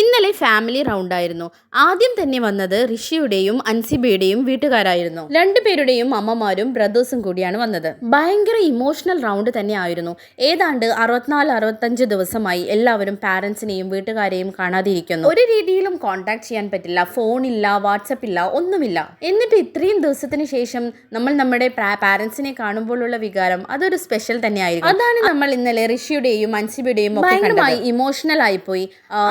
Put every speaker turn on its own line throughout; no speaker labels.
ഇന്നലെ family round ആയിരുന്നു. ആദ്യം തന്നെ വന്നത് ഋഷിയുടെയും അൻസിബയുടെയും വീട്ടുകാരായിരുന്നു. രണ്ടുപേരുടെയും അമ്മമാരും ബ്രദേഴ്സും കൂടിയാണ് വന്നത്. ഭയങ്കര ഇമോഷണൽ റൗണ്ട് തന്നെ ആയിരുന്നു. ഏതാണ്ട് അറുപത്തിനാല് അറുപത്തഞ്ച് ദിവസമായി എല്ലാവരും പാരൻസിനെയും വീട്ടുകാരെയും കാണാതിരിക്കുന്നു. ഒരു രീതിയിലും കോൺടാക്ട് ചെയ്യാൻ പറ്റില്ല. ഫോണില്ല വാട്സപ്പ് ഇല്ല ഒന്നുമില്ല. എന്നിട്ട് ഇത്രയും ദിവസത്തിന് ശേഷം നമ്മൾ നമ്മുടെ പാരൻസിനെ കാണുമ്പോഴുള്ള വികാരം അതൊരു സ്പെഷ്യൽ തന്നെയായിരുന്നു അതാണ് നമ്മൾ ഇന്നലെ ഋഷിയുടെയും അൻസിബയുടെയും ഭയങ്കരമായി ഇമോഷണൽ ആയിപ്പോയി.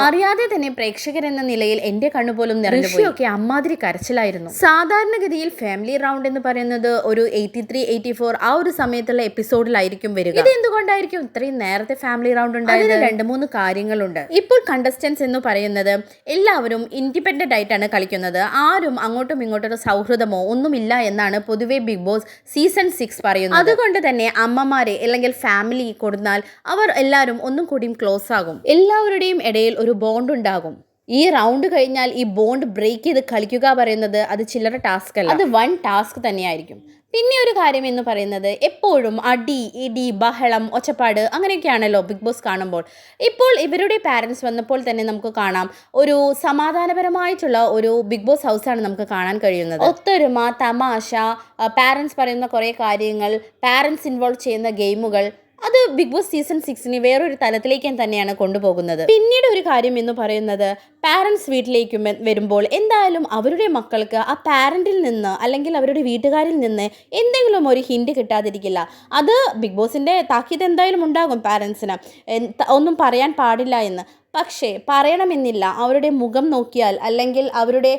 അറിയാതെ തന്നെ പ്രേക്ഷകർ എന്ന നിലയിൽ എന്റെ കണ്ണുപോലും നിറഞ്ഞുപോയി അമ്മാതിരി കരച്ചിലായിരുന്നു. സാധാരണഗതിയിൽ ഫാമിലി റൗണ്ട് എന്ന് പറയുന്നത് ഒരു എയ്റ്റി ത്രീ എയ്റ്റി ഫോർ ആ ഒരു സമയത്തുള്ള എപ്പിസോഡിലായിരിക്കും വരിക. ഇത് എന്തുകൊണ്ടായിരിക്കും ഇത്രയും നേരത്തെ ഫാമിലി റൗണ്ട് ഉണ്ടായത്? രണ്ട് മൂന്ന് കാര്യങ്ങളുണ്ട്. ഇപ്പോൾ കണ്ടസ്റ്റൻസ് എന്ന് പറയുന്നത് എല്ലാവരും ഇൻഡിപെൻഡന്റ് ആയിട്ടാണ് കളിക്കുന്നത്. ആരും അങ്ങോട്ടും ഇങ്ങോട്ടും സൗഹൃദമോ ഒന്നുമില്ല എന്നാണ് പൊതുവെ ബിഗ് ബോസ് സീസൺ സിക്സ് പറയുന്നത്. അതുകൊണ്ട് തന്നെ അമ്മമാരെ അല്ലെങ്കിൽ ഫാമിലി കൊടുത്താൽ അവർ എല്ലാവരും ഒന്നും കൂടിയും ക്ലോസ് ആകും. എല്ലാവരുടെയും ഇടയിൽ ഒരു ബോണ്ട് ഉണ്ടാകും. ഈ റൗണ്ട് കഴിഞ്ഞാൽ ഈ ബോണ്ട് ബ്രേക്ക് ചെയ്ത് കളിക്കുക പറയുന്നത് അത് ചില്ലറ ടാസ്ക് അല്ല. അത് വൺ ടാസ്ക് തന്നെയായിരിക്കും. പിന്നെ ഒരു കാര്യം എന്ന് പറയുന്നത് എപ്പോഴും അടി ഇടി ബഹളം ഒച്ചപ്പാട് അങ്ങനെയൊക്കെയാണല്ലോ ബിഗ് ബോസ് കാണുമ്പോൾ. ഇപ്പോൾ ഇവരുടെ പാരൻസ് വന്നപ്പോൾ തന്നെ നമുക്ക് കാണാം. ഒരു സമാധാനപരമായിട്ടുള്ള ഒരു ബിഗ് ബോസ് ഹൗസാണ് നമുക്ക് കാണാൻ കഴിയുന്നത്. ഒത്തൊരുമ തമാശ പാരൻസ് പറയുന്ന കുറേ കാര്യങ്ങൾ പാരൻസ് ഇൻവോൾവ് ചെയ്യുന്ന ഗെയിമുകൾ ബിഗ് ബോസ് സീസൺ സിക്സിനെ വേറൊരു തലത്തിലേക്ക് തന്നെയാണ് കൊണ്ടുപോകുന്നത്. പിന്നീട് ഒരു കാര്യം എന്ന് പറയുന്നത് പാരൻസ് വീട്ടിലേക്ക് വരുമ്പോൾ എന്തായാലും അവരുടെ മക്കൾക്ക് ആ പാരന്റിൽ നിന്ന് അല്ലെങ്കിൽ അവരുടെ വീട്ടുകാരിൽ നിന്ന് എന്തെങ്കിലും ഒരു ഹിന്റ് കിട്ടാതിരിക്കില്ല. അത് ബിഗ് ബോസിന്റെ താക്കീത് എന്തായാലും ഉണ്ടാകും പാരൻസിന് ഒന്നും പറയാൻ പാടില്ല എന്ന്. പക്ഷേ പറയണമെന്നില്ല. അവരുടെ മുഖം നോക്കിയാൽ അല്ലെങ്കിൽ അവരുടെ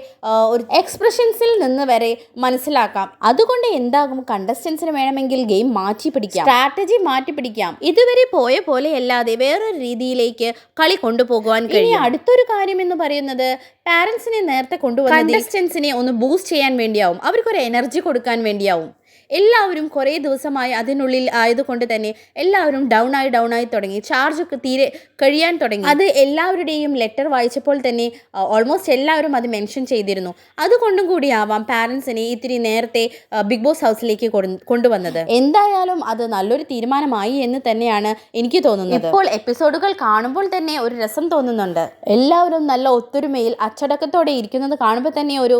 ഒരു എക്സ്പ്രഷൻസിൽ നിന്ന് വരെ മനസ്സിലാക്കാം. അതുകൊണ്ട് എന്താകും? കണ്ടസ്റ്റൻസിന് വേണമെങ്കിൽ ഗെയിം മാറ്റി പിടിക്കാം. സ്ട്രാറ്റജി മാറ്റി പിടിക്കാം. ഇതുവരെ പോയ പോലെ അല്ലാതെ വേറൊരു രീതിയിലേക്ക് കളി കൊണ്ടുപോകുവാൻ കഴിയും. അടുത്തൊരു കാര്യം എന്ന് പറയുന്നത് പാരൻസിനെ നേരത്തെ കൊണ്ടുവന്ന കണ്ടസ്റ്റൻസിനെ ഒന്ന് ബൂസ്റ്റ് ചെയ്യാൻ വേണ്ടിയാവും. അവർക്കൊരു എനർജി കൊടുക്കാൻ വേണ്ടിയാവും. എല്ലാവരും കുറേ ദിവസമായി അതിനുള്ളിൽ ആയതുകൊണ്ട് തന്നെ എല്ലാവരും ഡൗൺ ആയി ഡൗൺ ആയി തുടങ്ങി. ചാർജ് ഒക്കെ തീരെ കഴിയാൻ തുടങ്ങി. അത് എല്ലാവരുടെയും ലെറ്റർ വായിച്ചപ്പോൾ തന്നെ ഓൾമോസ്റ്റ് എല്ലാവരും അത് മെൻഷൻ ചെയ്തിരുന്നു. അതുകൊണ്ടും കൂടിയാവാം പാരൻസിനെ ഇത്തിരി നേരത്തെ ബിഗ് ബോസ് ഹൗസിലേക്ക് കൊണ്ടുവന്നത്. എന്തായാലും അത് നല്ലൊരു തീരുമാനമായി എന്ന് തന്നെയാണ് എനിക്ക് തോന്നുന്നത്. ഇപ്പോൾ എപ്പിസോഡുകൾ കാണുമ്പോൾ തന്നെ ഒരു രസം തോന്നുന്നുണ്ട്. എല്ലാവരും നല്ല ഒത്തൊരുമയിൽ അച്ചടക്കത്തോടെ ഇരിക്കുന്നത് കാണുമ്പോൾ തന്നെ ഒരു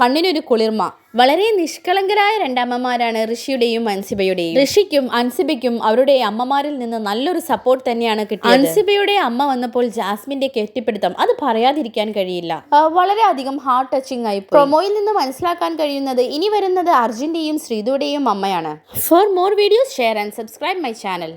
കണ്ണിനൊരു കുളിർമ. വളരെ നിഷ്കളങ്കരായ രണ്ടമ്മമാരാണ് ഋഷിയുടെയും അൻസിബയുടെയും. ഋഷിക്കും അൻസിബയ്ക്കും അവരുടെ അമ്മമാരിൽ നിന്ന് നല്ലൊരു സപ്പോർട്ട് തന്നെയാണ് കിട്ടിയത്. അൻസിബയുടെ അമ്മ വന്നപ്പോൾ ജാസ്മിന്റെ കെട്ടിപ്പിടുത്തം അത് പറയാതിരിക്കാൻ കഴിയില്ല. വളരെ വളരെയധികം ഹാർട്ട് ടച്ചിങ് ആയി പ്രൊമോയിൽ നിന്ന് മനസ്സിലാക്കാൻ കഴിയുന്നത് ഇനി വരുന്നത് അർജുന്റെയും ശ്രീതുടെയും അമ്മയാണ്. For more videos share and subscribe my channel